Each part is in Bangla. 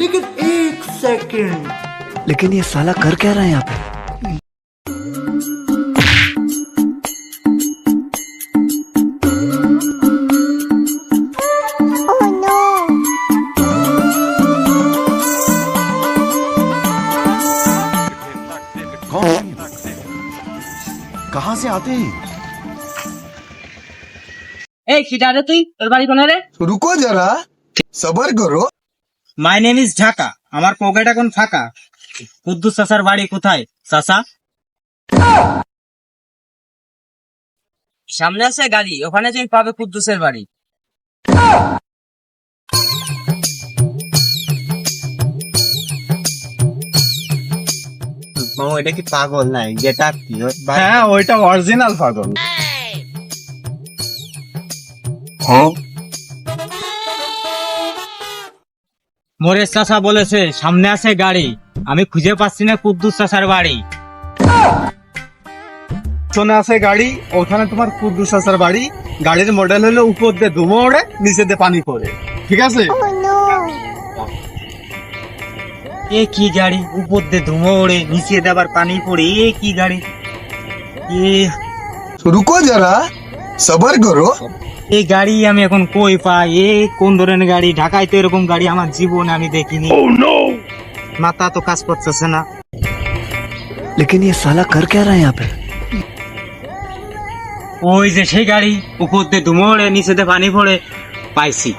लेकिन एक सेकंड लेकिन ये साला कर क्या रहा है यहाँ पे? कौन कहाँ से आते हैं এই কিটা রে তুই তোর বাড়ি কোনে রে রুকো যারা সবার করো মাই নেম ইজ ঢাকা আমার পকেট এখন ফাঁকা কুদ্দুস চাচার বাড়ি কোথায় চাচা সামনে আছে গাড়ি ওখানে তুমি পাবে কুদ্দুসের বাড়ি এটা কি পাগল? নাই যেটা কি? হ্যাঁ ওইটা অরিজিনাল পাগল। মোরে চাচা বলেছে সামনে আছে গাড়ি। আমি খুঁজে পাচ্ছি না কুদ্দুস চাচার বাড়ি। শোনে আছে গাড়ি ওখানে তোমার কুদ্দুস আসার বাড়ি। গাড়ির মডেল হলো উপর দিয়ে ধুমো ওড়ে নিচে দিয়ে পানি পড়ে। ঠিক আছে? এ কি গাড়ি উপর দিয়ে ধুমো ওড়ে নিচে দেবার পানি পড়ে এ কি গাড়ি এ রুকো যারা সবার করো এই গাড়ি আমি এখন কই পাই এ কোন ধরনের গাড়ি ঢাকায় তো এরকম গাড়ি আমার জীবনে আমি দেখিনি মাথা তো কাজ করতেছে না लेकिन ये साला कर क्या रहा है यहाँ पे ওই যে সেই গাড়ি উপর দিয়ে ধুমোড়ে নিচে দিয়ে পানি পড়ে পাইছি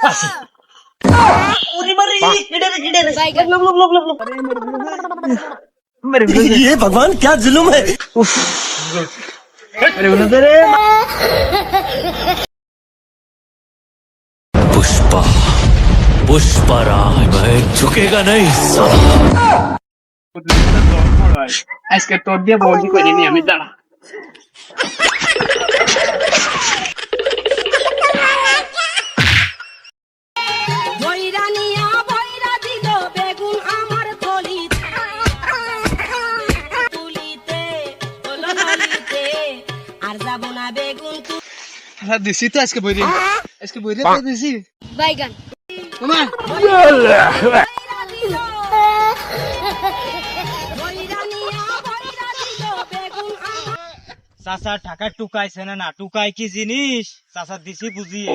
পাইছি। ये भगवान क्या जुलुम है पुष्पा पुष्पा राज मैं झुकेगा नहीं साला আজকে তোর দিয়ে বৌদি করে নি আমি দাঁড়া যাব না বেগুন তু হ্যাঁ দিছি তো আজকে বই আজকে বই দিছি। বাইগান। মামা বইরা বইরা বইরা চাচা টাকা টুকাইছে না না টুকাই কি জিনিস? চাচা দিছি বুঝিয়ে।